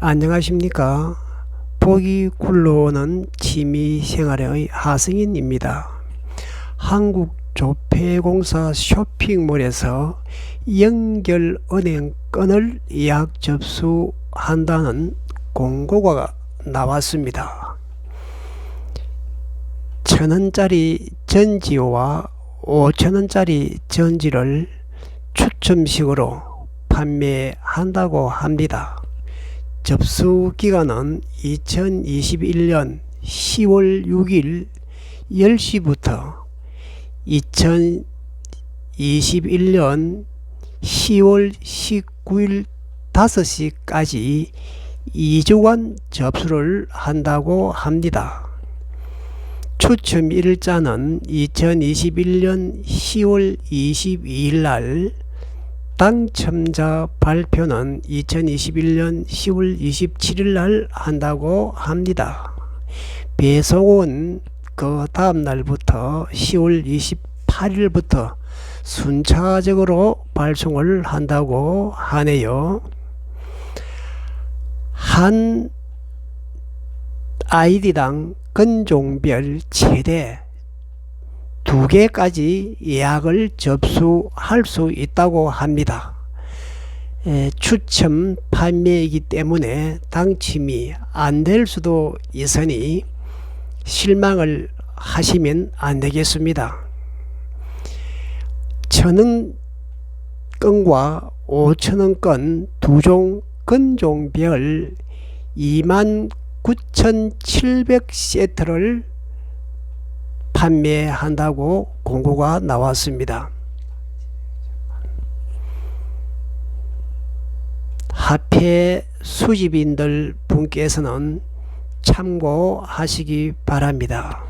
안녕하십니까. 보기 굴러오는 취미 생활의 하승인입니다. 한국 조폐공사 쇼핑몰에서 연결은행권을 예약 접수한다는 공고가 나왔습니다. 천원짜리 전지와 오천원짜리 전지를 추첨식으로 판매한다고 합니다. 접수 기간은 2021년 10월 6일 10시부터 2021년 10월 19일 5시까지 2주간 접수를 한다고 합니다. 추첨 일자는 2021년 10월 22일 날 당첨자 발표는 2021년 10월 27일 날 한다고 합니다. 배송은 그 다음 날부터 10월 28일부터 순차적으로 발송을 한다고 하네요. 한 아이디당 근종별 최대 두 개까지 예약을 접수할 수 있다고 합니다. 에, 추첨 판매이기 때문에 당첨이 안 될 수도 있으니 실망을 하시면 안 되겠습니다. 천원 건과 오천원 건두종 근종별 29,700세트를 판매한다고 공고가 나왔습니다. 화폐 수집인들 분께서는 참고하시기 바랍니다.